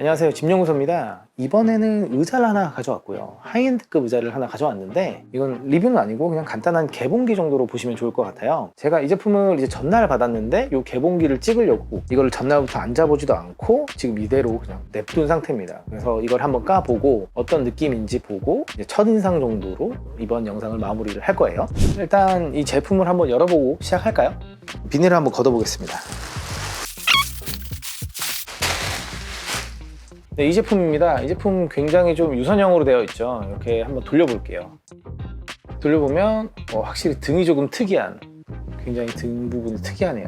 안녕하세요. 짐영구소입니다. 이번에는 의자를 하나 가져왔고요. 하이엔드급 의자를 하나 가져왔는데 이건 리뷰는 아니고 그냥 간단한 개봉기 정도로 보시면 좋을 것 같아요. 제가 이 제품을 이제 전날 받았는데 이 개봉기를 찍으려고 이거를 전날부터 앉아보지도 않고 지금 이대로 그냥 냅둔 상태입니다. 그래서 이걸 한번 까보고 어떤 느낌인지 보고 첫인상 정도로 이번 영상을 마무리를 할 거예요. 일단 이 제품을 한번 열어보고 시작할까요? 비닐을 한번 걷어보겠습니다 네, 이 제품입니다. 이 제품 굉장히 좀 유선형으로 되어 있죠. 이렇게 한번 돌려볼게요. 돌려보면 어, 확실히 등이 조금 특이한, 굉장히 등 부분이 특이하네요.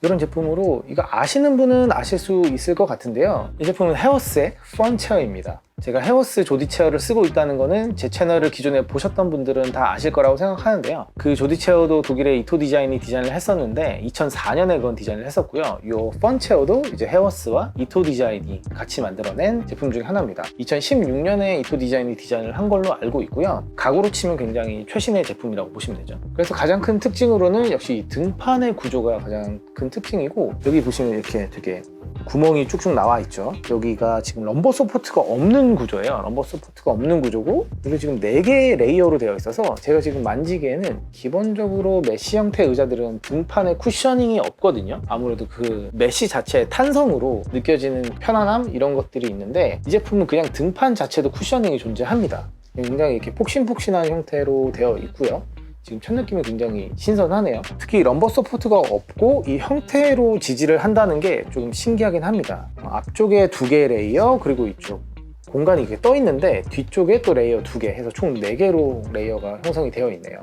이런 제품으로 이거 아시는 분은 아실 수 있을 것 같은데요. 이 제품은 헤어스의 펀 체어입니다. 제가 헤어스 조디 체어를 쓰고 있다는 거는 제 채널을 기존에 보셨던 분들은 다 아실 거라고 생각하는데요. 그 조디 체어도 독일의 이토 디자인이 디자인을 했었는데 2004년에 그건 디자인을 했었고요. 이펀 체어도 이제 헤어스와 이토 디자인이 같이 만들어낸 제품 중에 하나입니다. 2016년에 이토 디자인이 디자인을 한 걸로 알고 있고요. 가구로 치면 굉장히 최신의 제품이라고 보시면 되죠. 그래서 가장 큰 특징으로는 역시 이 등판의 구조가 가장 큰 특징이고 여기 보시면 이렇게 되게 구멍이 쭉쭉 나와 있죠. 여기가 지금 럼버 서포트가 없는 구조예요. 럼버 서포트가 없는 구조고 이게 지금 4개의 레이어로 되어 있어서 제가 지금 만지기에는 기본적으로 메쉬 형태 의자들은 등판에 쿠셔닝이 없거든요. 아무래도 그 메쉬 자체의 탄성으로 느껴지는 편안함 이런 것들이 있는데 이 제품은 그냥 등판 자체도 쿠셔닝이 존재합니다. 굉장히 이렇게 폭신폭신한 형태로 되어 있고요. 지금 첫 느낌이 굉장히 신선하네요. 특히 럼버 서포트가 없고 이 형태로 지지를 한다는 게 조금 신기하긴 합니다. 어, 앞쪽에 두 개의 레이어 그리고 이쪽 공간이 이렇게 떠 있는데 뒤쪽에 또 레이어 두 개 해서 총 네 개로 레이어가 형성이 되어 있네요.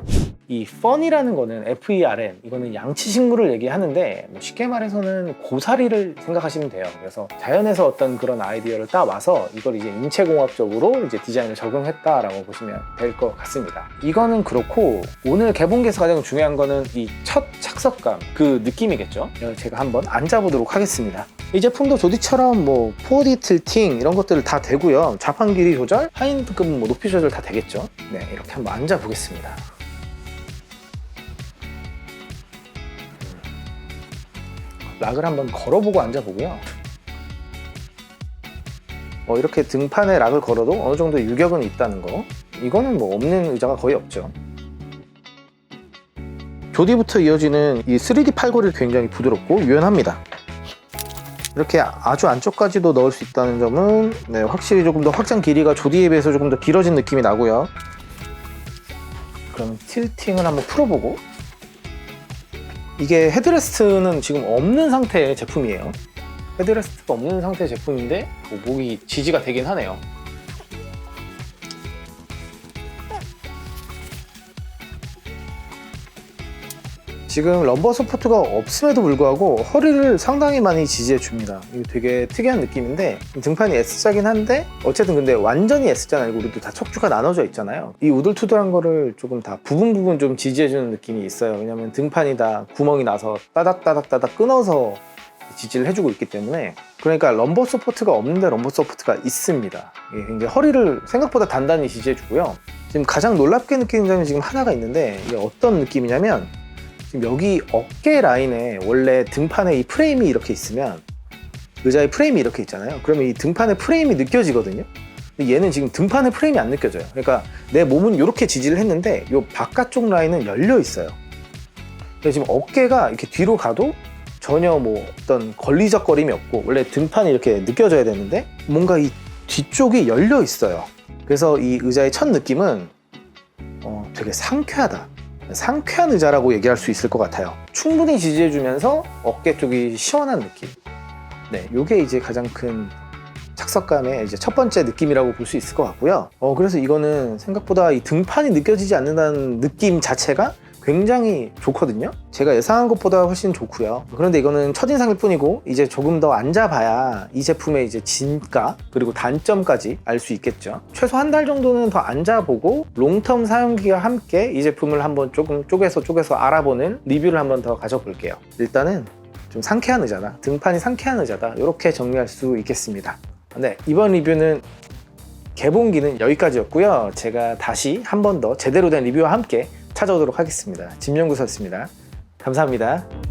이 펀이라는 거는 FERN 이거는 양치 식물을 얘기하는데 뭐 쉽게 말해서는 고사리를 생각하시면 돼요. 그래서 자연에서 어떤 그런 아이디어를 따 와서 이걸 이제 인체공학적으로 이제 디자인을 적용했다라고 보시면 될 것 같습니다. 이거는 그렇고 오늘 개봉기에서 가장 중요한 거는 이 첫 착석감 그 느낌이겠죠. 제가 한번 앉아보도록 하겠습니다. 이 제품도 조디처럼 뭐 4D 틸팅 이런 것들 다 되고요. 좌판 길이 조절, 하이엔드급은 뭐 높이 조절 다 되겠죠. 네, 이렇게 한번 앉아 보겠습니다. 락을 한번 걸어보고 앉아보고요. 뭐 이렇게 등판에 락을 걸어도 어느 정도 유격은 있다는 거. 이거는 뭐 없는 의자가 거의 없죠. 조디부터 이어지는 이 3D 팔걸이를 굉장히 부드럽고 유연합니다. 이렇게 아주 안쪽까지도 넣을 수 있다는 점은 네, 확실히 조금 더 확장 길이가 조디에 비해서 조금 더 길어진 느낌이 나고요. 그럼 틸팅을 한번 풀어보고 이게 헤드레스트는 지금 없는 상태의 제품이에요. 헤드레스트가 없는 상태의 제품인데 뭐 목이 지지가 되긴 하네요. 지금 럼버 서포트가 없음에도 불구하고 허리를 상당히 많이 지지해 줍니다. 이게 되게 특이한 느낌인데 등판이 S자긴 한데 어쨌든 근데 완전히 S자는 아니고 우리도 다 척추가 나눠져 있잖아요. 이 우들투들한 거를 조금 다 부분 부분 좀 지지해 주는 느낌이 있어요. 왜냐면 등판이 다 구멍이 나서 따닥따닥따닥 끊어서 지지를 해주고 있기 때문에 그러니까 럼버 서포트가 없는데 럼버 서포트가 있습니다. 이게 굉장히 허리를 생각보다 단단히 지지해 주고요. 지금 가장 놀랍게 느끼는 점이 지금 하나가 있는데 이게 어떤 느낌이냐면 지금 여기 어깨 라인에 원래 등판에 이 프레임이 이렇게 있으면 의자의 프레임이 이렇게 있잖아요. 그러면 이 등판의 프레임이 느껴지거든요. 근데 얘는 지금 등판의 프레임이 안 느껴져요. 그러니까 내 몸은 이렇게 지지를 했는데 이 바깥쪽 라인은 열려 있어요. 그래서 지금 어깨가 이렇게 뒤로 가도 전혀 뭐 어떤 걸리적거림이 없고 원래 등판이 이렇게 느껴져야 되는데 뭔가 이 뒤쪽이 열려 있어요. 그래서 이 의자의 첫 느낌은 어, 되게 상쾌하다. 상쾌한 의자라고 얘기할 수 있을 것 같아요. 충분히 지지해주면서 어깨 쪽이 시원한 느낌. 네, 요게 이제 가장 큰 착석감의 이제 첫 번째 느낌이라고 볼 수 있을 것 같고요. 어, 그래서 이거는 생각보다 이 등판이 느껴지지 않는다는 느낌 자체가 굉장히 좋거든요. 제가 예상한 것보다 훨씬 좋고요. 그런데 이거는 첫인상일 뿐이고 이제 조금 더 앉아봐야 이 제품의 이제 진가 그리고 단점까지 알 수 있겠죠. 최소 한 달 정도는 더 앉아보고 롱텀 사용기와 함께 이 제품을 한번 조금 쪼개서 쪼개서 알아보는 리뷰를 한번 더 가져볼게요. 일단은 좀 상쾌한 의자다. 등판이 상쾌한 의자다. 이렇게 정리할 수 있겠습니다. 네, 이번 리뷰는 개봉기는 여기까지였고요. 제가 다시 한 번 더 제대로 된 리뷰와 함께 찾아오도록 하겠습니다. 짐연구소였습니다. 감사합니다.